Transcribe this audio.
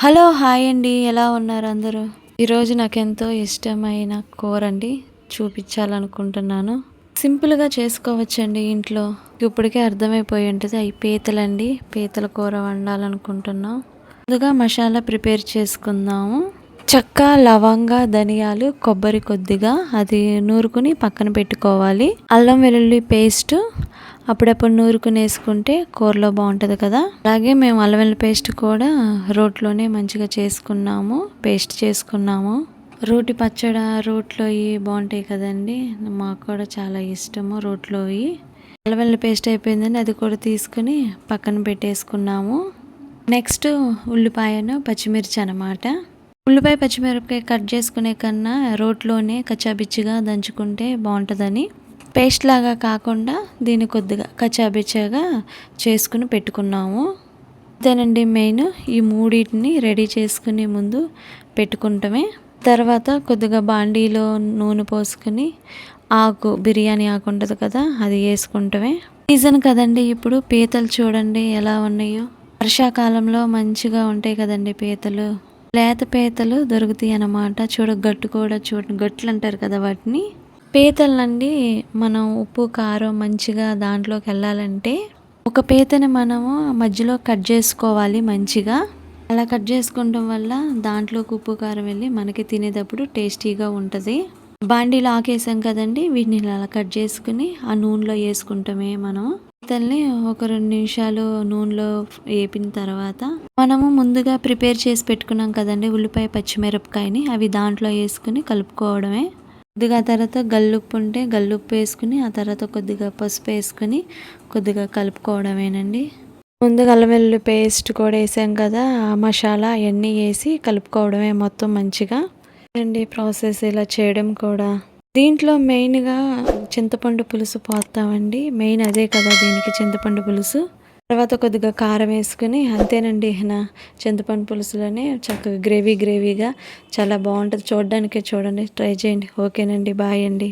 Hello hi అండి. ఎలా ఉన్నారు అందరూ? ఈరోజు నాకు ఎంతో ఇష్టమైన కూర అండి. చూపించాలనుకుంటున్నాను. సింపుల్గా చేసుకోవచ్చండి ఇంట్లో. ఇప్పటికే అర్థమైపోయి ఉంటుంది. అవి పీతలండి. పీతల కూర వండాలనుకుంటున్నాం. ముందుగా మసాలా ప్రిపేర్ చేసుకుందాము. చెక్క లవంగ ధనియాలు కొబ్బరి కొద్దిగా. అది నూరుకుని పక్కన పెట్టుకోవాలి. అల్లం వెల్లుల్లి పేస్ట్ అప్పుడప్పుడు నూరుకుని వేసుకుంటే కూరలో బాగుంటుంది కదా. అలాగే మేము అల్లం వెల్లుల్లి పేస్ట్ కూడా రోట్లోనే మంచిగా చేసుకున్నాము పేస్ట్ చేసుకున్నాము. రోటి పచ్చడి రోట్లోవి బాగుంటాయి కదండి మాకు కూడా చాలా ఇష్టము రోట్లోవి అల్లం పేస్ట్ అయిపోయిందని అది కూడా తీసుకుని పక్కన పెట్టేసుకున్నాము. నెక్స్ట్ ఉల్లిపాయను పచ్చిమిర్చి అనమాట ఉల్లిపాయ పచ్చిమిరపకాయ కట్ చేసుకునే కన్నా రోట్లోనే కచ్చాబిచ్చిగా దంచుకుంటే బాగుంటుందని. పేస్ట్ లాగా కాకుండా దీన్ని కొద్దిగా కచాబిచాగా చేసుకుని పెట్టుకున్నాము. అదేనండి మెయిన్. ఈ మూడింటిని రెడీ చేసుకునే ముందు పెట్టుకుంటామే. తర్వాత కొద్దిగా బాండీలో నూనె పోసుకుని ఆకు బిర్యానీ ఆకు ఉంటుంది కదా అది వేసుకుంటామే. సీజన్ కదండి ఇప్పుడు. పీతలు చూడండి ఎలా ఉన్నాయో. వర్షాకాలంలో మంచిగా ఉంటాయి కదండి పీతలు. లేత పీతలు దొరుకుతాయి అన్నమాట. చూడ గట్టు కూడా చూడ గట్లు అంటారు కదా వాటిని. పీతలండి మనం ఉప్పు కారం మంచిగా దాంట్లోకి వెళ్ళాలంటే ఒక పీతని మనము మధ్యలో కట్ చేసుకోవాలి మంచిగా. అలా కట్ చేసుకోవడం వల్ల దాంట్లోకి ఉప్పు కారం వెళ్ళి మనకి తినేటప్పుడు టేస్టీగా ఉంటుంది. బాండీలో ఆకేసాం కదండి వీటిని అలా కట్ చేసుకుని ఆ నూనెలో వేసుకుంటామే మనం. పీతల్ని ఒక రెండు నిమిషాలు నూనెలో వేపిన తర్వాత మనము ముందుగా ప్రిపేర్ చేసి పెట్టుకున్నాం కదండి ఉల్లిపాయ పచ్చిమిరపకాయని అవి దాంట్లో వేసుకుని కలుపుకోవడమే. కొద్దిగా తర్వాత గల్లుప్పు ఉంటే గల్లుప్పు వేసుకుని ఆ తర్వాత కొద్దిగా పసుపు వేసుకుని కొద్దిగా కలుపుకోవడమేనండి. ముందుగా అల్లవెల్లు వెల్లుల్లి పేస్ట్ కూడా వేసాం కదా ఆ మసాలా అవన్నీ వేసి కలుపుకోవడమే మొత్తం మంచిగా. అండి ప్రాసెస్ ఇలా చేయడం కూడా. దీంట్లో మెయిన్గా చింతపండు పులుసు పోస్తామండి. మెయిన్ అదే కదా దీనికి చింతపండు పులుసు. తర్వాత కొద్దిగా కారం వేసుకుని అంతేనండి నా చింతపండు పులుసులోనే చక్కగా గ్రేవీ గ్రేవీగా చాలా బాగుంటుంది. చూడడానికి చూడండి ట్రై చేయండి. ఓకేనండి బాయ్ అండి.